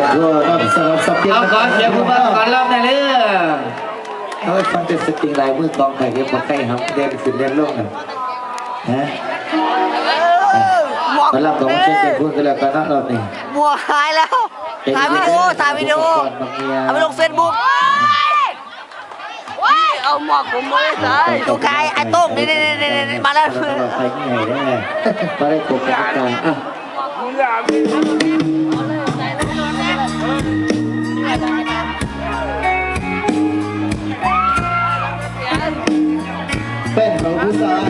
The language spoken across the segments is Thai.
แต่ทั่วครับสำหรับสับเพียงเอาก่อนเสียงคุณบ้าก่อนรอบหน่อยเด้อเอาไว้ฟังแต่สติงลายมือกองไข่เก็บมาใกล้ครับเรียนขึ้นเรียนลงนะฮะหมวกมารับของเช่นเดียวพูดกันแล้วกันนะรอบนี้หมวกหายแล้วถ่ายวิดีโอถ่ายวิดีโอเอาไปลงเฟซบุ๊กเอาหมวกผมมาใส่ตัวกายไอ้โต้งนี่นี่นี่นี่มาแล้วเราไปที่ไหนได้มาได้กบกันกันอะ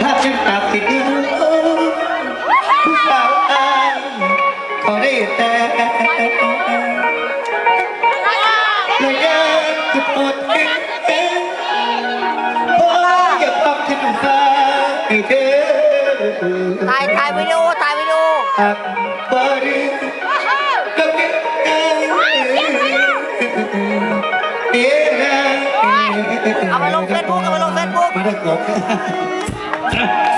ถ้าฉันตามติดอยู่ผู้สาวอายก็ได้แต่เลยอยากจะปวดเองเองโอ้ยอย่าปักที่มันฟ้าให้เด้อถ่ายถ่ายวิดีโอถ่ายวิดีโอหักบ่ดีก็เก็บเองเดี๋ยเอาไปลงเฟซบุ๊กเอาไปลงเฟซบุ๊กมาได้กบ ต้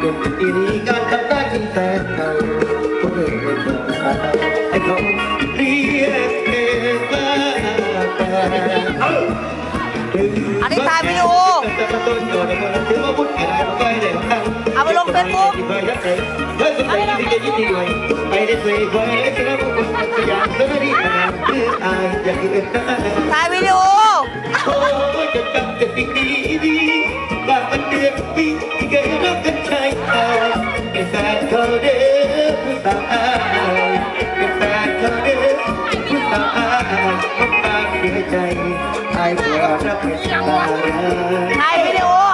เก็บอีนี้ก็ทำได้ที่แต่เขาคนอื่นไม่ต้องการให้เขาเรียกเองว่าแฟนอันนี้ถ่ายวิดีโอเอาไปลงเฟซบุ๊กถ่ายวิดีโอเขาเด้อผู้สาวอายเป็นแฟนเขาเด้อผู้สา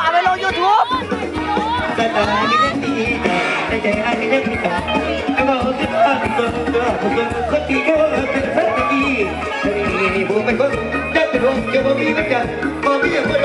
เอาไปลงยูทูบแต่ตาไม่ได้ดีแต่ใจอายไม่ได้ดีแต่ไอ้บอกที่ตาที่ตัวตัวคนคนที่เขาเป็นแฟนดีนี่ผมเป็นคนจะเป็นวงจะบ่มีมันจะบ่มีอะไ